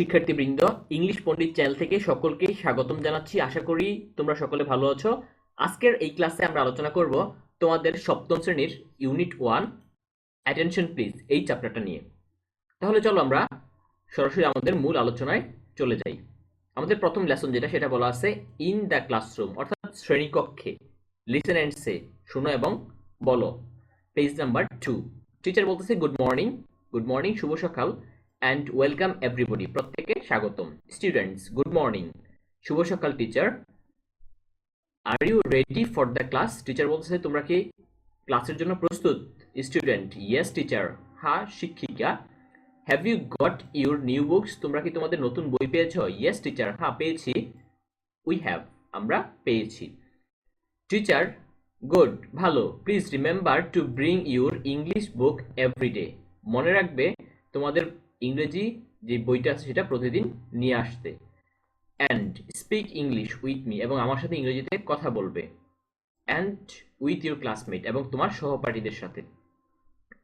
শিক্ষার্থীবৃন্দ, ইংলিশ পণ্ডিত চ্যানেল থেকে সকলকে স্বাগতম জানাচ্ছি। আশা করি তোমরা সকলে ভালো আছো। আজকের এই ক্লাসে আমরা আলোচনা করব তোমাদের সপ্তম শ্রেণির ইউনিট ওয়ান, অ্যাটেনশন প্লিজ, এই চ্যাপ্টারটা নিয়ে। তাহলে চলো আমরা সরাসরি আমাদের মূল আলোচনায় চলে যাই। আমাদের প্রথম লেসন যেটা, সেটা বলা আছে, ইন দ্য ক্লাসরুম অর্থাৎ শ্রেণীকক্ষে। লিসেন অ্যান্ড সে, শোনো এবং বলো। Page number two. টিচার বলতেছে, গুড মর্নিং গুড মর্নিং শুভ সকাল অ্যান্ড ওয়েলকাম এভরিবডি প্রত্যেকে স্বাগতম। স্টুডেন্টস গুড মর্নিং শুভ সকাল teacher are you ready for the class teacher বলতেছে, তোমরা কি ক্লাসের জন্য প্রস্তুত? স্টুডেন্ট ইয়েস টিচার হ্যাঁ শিক্ষিকা। Have you got your new books তোমরা কি তোমাদের নতুন বই পেয়েছ? ইয়েস টিচার হ্যাঁ পেয়েছি। উই হ্যাভ আমরা পেয়েছি। টিচার গুড ভালো। Please remember to bring your English book everyday মনে রাখবে, তোমাদের ইংরেজি যে বইটা আছে সেটা প্রতিদিন নিয়ে আসতে। And speak English with me এবং আমার সাথে ইংরেজিতে কথা বলবে। অ্যান্ড উইথ ইউর ক্লাসমেট এবং তোমার সহপাঠীদের সাথে।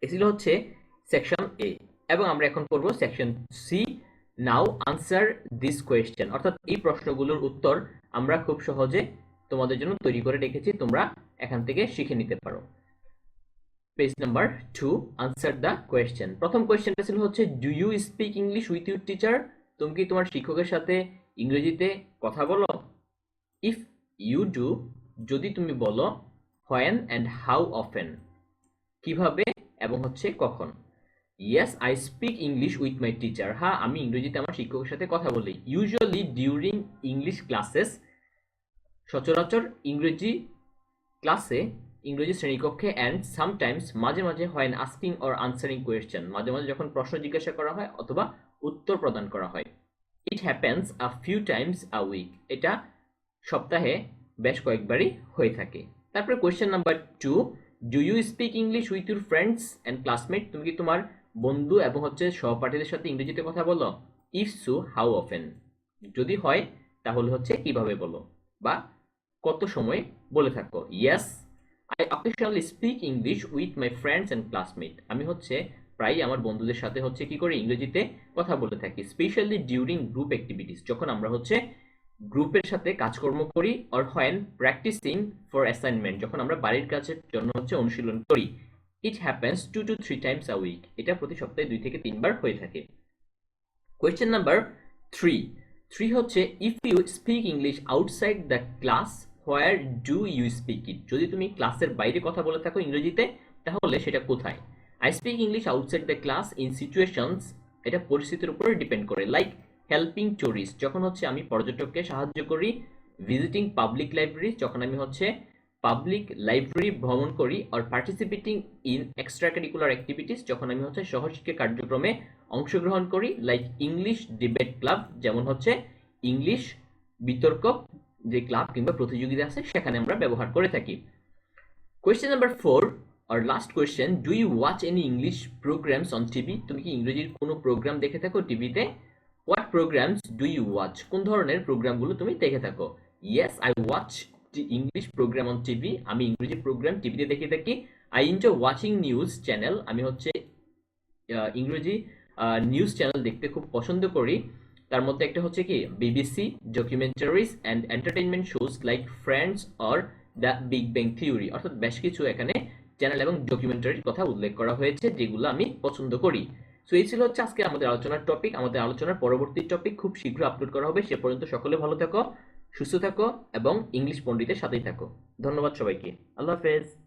এছিল হচ্ছে সেকশন এ এবং আমরা এখন পড়ব section C now answer this question অর্থাৎ এই প্রশ্নগুলোর উত্তর আমরা খুব সহজে তোমাদের জন্য তৈরি করে রেখেছি। তোমরা এখান থেকে শিখে নিতে পারো। Page number two answer the question প্রথম কোয়েশ্চেনটা ছিল হচ্ছে do you speak English with your teacher তুমি কি তোমার শিক্ষকের সাথে ইংরেজিতে কথা বলো? ইফ ইউ ডু যদি তুমি বলো হোয়েন অ্যান্ড হাউ অফেন কীভাবে এবং হচ্ছে কখন? Yes I speak English with my teacher হ্যাঁ আমি ইংরেজিতে আমার শিক্ষকের সাথে কথা বলি। ইউজুয়ালি ডিউরিং ইংলিশ ক্লাসেস সচরাচর ইংরেজি ক্লাসে ইংরেজি শ্রেণীকক্ষে অ্যান্ড সামটাইমস মাঝে মাঝে হয় আস্কিং অর আনসারিং কোয়েশ্চেন মাঝে মাঝে যখন প্রশ্ন জিজ্ঞাসা করা হয় অথবা উত্তর প্রদান করা হয়। It happens a few times a week এটা সপ্তাহে বেশ কয়েকবারই হয়ে থাকে। তারপরে question number two do you speak English with your friends and classmate তুমি কি তোমার বন্ধু এবং হচ্ছে সহপাঠীদের সাথে ইংরেজিতে কথা বলো? ইফ সু হাউ অফেন যদি হয়, তাহলে হচ্ছে কীভাবে বলো? বা কত সময় বলে থাকো? Yes I occasionally speak English with my friends and classmate আমি হচ্ছে প্রায়ই আমার বন্ধুদের সাথে হচ্ছে কি করে? ইংরেজিতে কথা বলে থাকি স্পেশালি ডিউরিং গ্রুপ অ্যাক্টিভিটিস যখন আমরা হচ্ছে গ্রুপের সাথে কাজকর্ম করি or when practising for assignment যখন আমরা বাড়ির কাজের জন্য হচ্ছে অনুশীলন করি। It happens two to three times a week এটা প্রতি সপ্তাহে দুই থেকে তিনবার হয়ে থাকে। কোয়েশ্চেন নাম্বার থ্রি থ্রি হচ্ছে if you speak English outside the class where do you speak it যদি তুমি ক্লাসের বাইরে কথা বলে থাকো ইংরেজিতে, তাহলে সেটা কোথায়? I speak English outside the class in situations এটা পরিস্থিতির উপরে ডিপেন্ড করে লাইক হেল্পিং টুরিস্ট যখন হচ্ছে আমি পর্যটককে সাহায্য করি ভিজিটিং পাবলিক লাইব্রেরি যখন আমি হচ্ছে পাবলিক লাইব্রেরি ভ্রমণ করি আর participating in extra curricular activities যখন আমি হচ্ছে সহশিক্ষা কার্যক্রমে অংশগ্রহণ করি লাইক ইংলিশ ডিবেট ক্লাব যেমন হচ্ছে ইংলিশ বিতর্ক যে ক্লাব কিংবা প্রতিযোগিতা আছে, সেখানে আমরা ব্যবহার করে থাকি। Question number four R last question do you watch any English programmes on TV তুমি কি ইংরেজির কোনো প্রোগ্রাম দেখে থাকো টিভিতে what programmes do you watch কোন ধরনের প্রোগ্রামগুলো তুমি দেখে থাকো? Yes I watch English programme on TV আমি ইংরেজি প্রোগ্রাম টিভিতে দেখে থাকি। I enjoy watching news channel আমি হচ্ছে ইংরেজি নিউজ চ্যানেল দেখতে খুব পছন্দ করি। তার মধ্যে একটা হচ্ছে কি BBC documentaries and entertainment shows like Friends or the Big Bang Theory অর্থাৎ বেশ কিছু এখানে চ্যানেল এবং ডকুমেন্টারির কথা উল্লেখ করা হয়েছে যেগুলো আমি পছন্দ করি। সো এই ছিল হচ্ছে আজকে আমাদের আলোচনার টপিক আমাদের আলোচনার পরবর্তী টপিক খুব শীঘ্র আপলোড করা হবে। সে পর্যন্ত সকলে ভালো থাকো, সুস্থ থাকো এবং ইংলিশ পণ্ডিতের সাথেই থাকো। ধন্যবাদ সবাইকে। আল্লাহ হাফেজ।